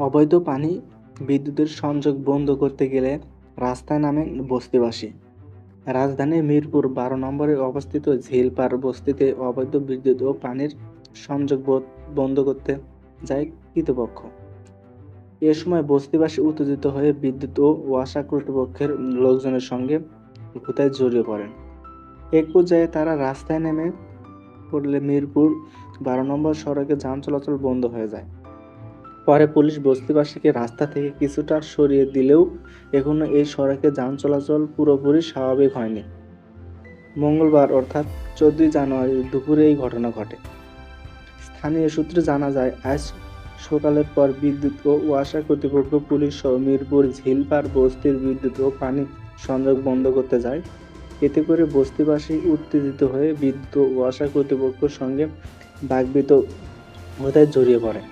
অবৈধ পানি বিদ্যুতের সংযোগ বন্ধ করতে গেলে রাস্তায় নামেন বস্তিবাসী। রাজধানীর মিরপুর বারো নম্বরে অবস্থিত ঝিলপাড় বস্তিতে অবৈধ বিদ্যুৎ ও পানির সংযোগ বন্ধ করতে যায় কৃতপক্ষ। এ সময় বস্তিবাসী উত্তেজিত হয়ে বিদ্যুৎ ও ওয়াসা কর্তৃপক্ষের লোকজনের সঙ্গে হুতায় জড়িয়ে পড়েন? এক পর্যায়ে তারা রাস্তায় নেমে পড়লে মিরপুর বারো নম্বর সড়কে যান চলাচল বন্ধ হয়ে যায়। পরে পুলিশ বস্তিবাসীকে রাস্তা থেকে কিছুটা সরিয়ে দিলেও এখনও এই সড়কে যান চলাচল পুরোপুরি স্বাভাবিক হয়নি। মঙ্গলবার, অর্থাৎ চোদ্দই জানুয়ারি দুপুরে এই ঘটনা ঘটে। স্থানীয় সূত্রে জানা যায়, আজ সকালের পর বিদ্যুৎ ও ওয়াসা কর্তৃপক্ষ পুলিশ সহ মিরপুর, ঝিলপাড় বস্তির বিদ্যুৎ ও পানি সংযোগ বন্ধ করতে যায়। এতে করে বস্তিবাসী উত্তেজিত হয়ে বিদ্যুৎ ও ওয়াসা কর্তৃপক্ষের সঙ্গে বাগবিত হতায় জড়িয়ে পড়ে।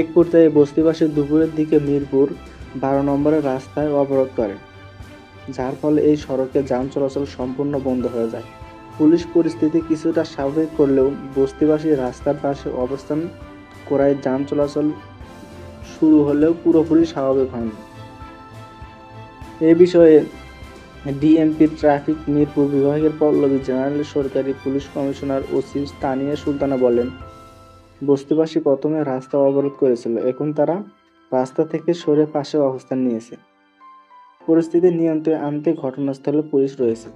এক পর্যায়ে বস্তিবাসী দুপুরের দিকে মিরপুর বারো নম্বরের রাস্তায় অবরোধ করে, যার ফলে এই সড়কে যান চলাচল সম্পূর্ণ বন্ধ হয়ে যায়। পুলিশ পরিস্থিতি কিছুটা স্বাভাবিক করলেও বস্তিবাসী রাস্তার পাশে অবস্থান করায় যান চলাচল শুরু হলেও পুরোপুরি স্বাভাবিক হয়নি। এ বিষয়ে ডিএমপি ট্রাফিক মিরপুর বিভাগের পল্লবী জেনারেল সরকারি পুলিশ কমিশনার ওসি স্থানীয় সুলতানা বলেন বস্তিবাসী প্রথমে রাস্তা অবরোধ করেছিল, এখন তারা রাস্তা থেকে সরে পাশে অবস্থান নিয়েছে। পরিস্থিতি নিয়ন্ত্রণে আনতে ঘটনাস্থলে পুলিশ রয়েছে।